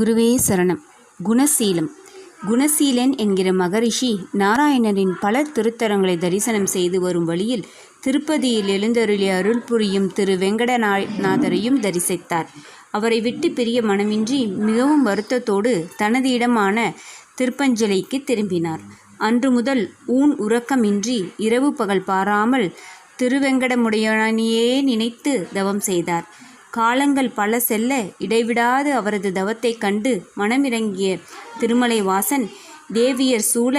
குருவே சரணம். குணசீலம். குணசீலன் என்கிற மகரிஷி நாராயணரின் பல திருத்தரங்களை தரிசனம் செய்து வரும் வழியில் திருப்பதியில் எழுந்தருளிய அருள் புரியும் திரு வெங்கடநாதரையும் தரிசித்தார். அவரை விட்டு பிரிய மனமின்றி மிகவும் வருத்தத்தோடு தனது இடமான திருப்பஞ்சலிக்கு திரும்பினார். அன்று முதல் ஊன் உறக்கமின்றி இரவு பகல் பாராமல் திருவெங்கடமுடையனையே நினைத்து தவம் செய்தார். காலங்கள் பல செல்ல இடைவிடாது அவரது தவத்தைக் கண்டு மனமிறங்கிய திருமலை வாசன் தேவியர் சூழ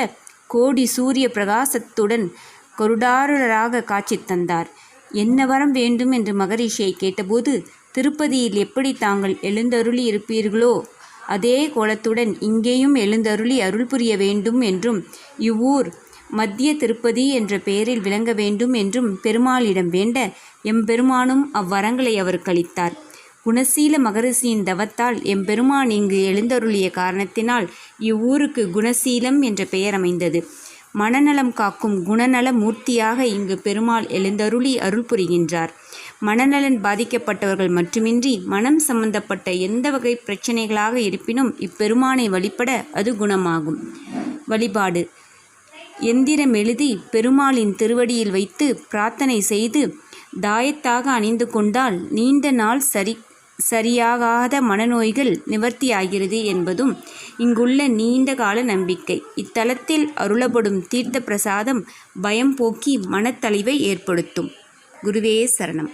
கோடி சூரிய பிரகாசத்துடன் கருடாருளராக காட்சி தந்தார். என்ன வரம் வேண்டும் என்று மகரிஷியை கேட்டபோது திருப்பதியில் எப்படி தாங்கள் எழுந்தருளி இருப்பீர்களோ அதே கோலத்துடன் இங்கேயும் எழுந்தருளி அருள் புரிய வேண்டும் என்றும் இவ்வூர் மத்திய திருப்பதி என்ற பெயரில் விளங்க வேண்டும் என்றும் பெருமாளிடம் வேண்ட எம்பெருமானும் அவ்வரங்களை அவருக்கு அளித்தார் குணசீல மகரிஷியின் தவத்தால் எம்பெருமான் இங்கு எழுந்தருளிய காரணத்தினால் இவ்வூருக்கு குணசீலம் என்ற பெயர் அமைந்தது. மனநலம் காக்கும் குணநல மூர்த்தியாக இங்கு பெருமாள் எழுந்தருளி அருள் புரிகின்றார். மனநலன் பாதிக்கப்பட்டவர்கள் மட்டுமின்றி மனம் சம்பந்தப்பட்ட எந்த வகை பிரச்சனைகளாக இருப்பினும் இப்பெருமானை வழிபட அது குணமாகும். வழிபாடு. எந்திரம் எழுதி பெருமாளின் திருவடியில் வைத்து பிரார்த்தனை செய்து தாயத்தாக அணிந்து கொண்டால் நீண்ட நாள் சரி சரியாகாத மனநோய்கள் நிவர்த்தியாகிறது என்பதும் இங்குள்ள நீண்ட கால நம்பிக்கை. இத்தலத்தில் அருளப்படும் தீர்த்த பிரசாதம் பயம் போக்கி மனத்தளிவை ஏற்படுத்தும். குருவே சரணம்.